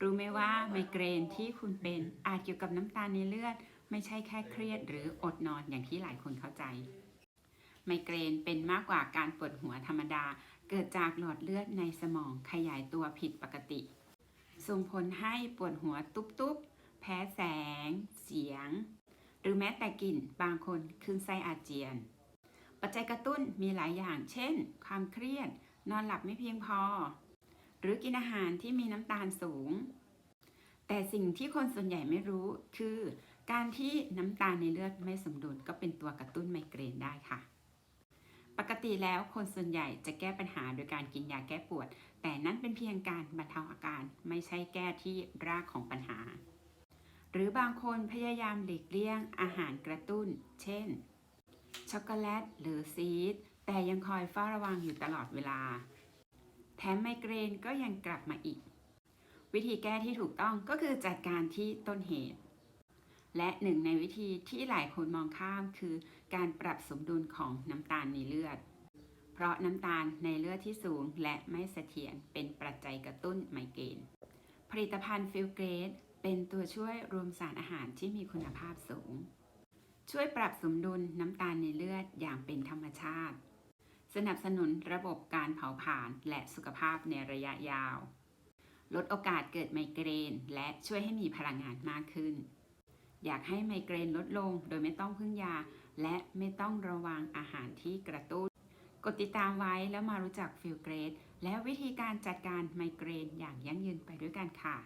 รู้ไหมว่าไมเกรนที่คุณเป็นอาจเกี่ยวกับน้ำตาลในเลือด ไม่ใช่แค่เครียดหรืออดนอนอย่างที่หลายคนเข้าใจ ไมเกรนเป็นมากกว่าการปวดหัวธรรมดา เกิดจากหลอดเลือดในสมองขยายตัวผิดปกติ ส่งผลให้ปวดหัวตุบๆ แพ้แสง เสียง หรือแม้แต่กลิ่นบางคนขึ้นไส้อาเจียน ปัจจัยกระตุ้นมีหลายอย่าง เช่น ความเครียด นอนหลับไม่เพียงพอ หรือกินอาหารที่มีน้ำตาลสูง แต่สิ่งที่คนส่วนใหญ่ไม่รู้คือ การที่น้ำตาลในเลือดไม่สมดุลก็เป็นตัวกระตุ้นไมเกรนได้ค่ะ ปกติแล้วคนส่วนใหญ่จะแก้ปัญหาโดยการกินยาแก้ปวด แต่นั่นเป็นเพียงการบรรเทาอาการไม่ใช่แก้ที่รากของปัญหา หรือบางคนพยายามหลีกเลี่ยงอาหารกระตุ้น เช่น ช็อกโกแลตหรือซีดแต่ยังคอยเฝ้าระวังอยู่ตลอดเวลา แถมไมเกรนก็ยังกลับมาอีก วิธีแก้ที่ถูกต้องก็คือจัดการที่ต้นเหตุ และหนึ่งในวิธีที่หลายคนมองข้ามคือการปรับสมดุลของน้ำตาลในเลือด เพราะน้ำตาลในเลือดที่สูงและไม่เสถียรเป็นปัจจัยกระตุ้นไมเกรนผลิตภัณฑ์ฟิลเกรดเป็นตัวช่วยรวมสารอาหารที่มีคุณภาพสูง ช่วยปรับสมดุลน้ำตาลในเลือดอย่างเป็นธรรมชาติ สนับสนุนระบบการเผาผลาญและสุขภาพในระยะยาว ลดโอกาสเกิดไมเกรน และช่วยให้มีพลังงานมากขึ้น อยากให้ไมเกรนลดลงโดยไม่ต้องพึ่งยา และไม่ต้องระวังอาหารที่กระตุ้น กดติดตามไว้แล้วมารู้จักฟิลเกรดและวิธีการจัดการไมเกรนอย่างยั่งยืนไปด้วยกันค่ะ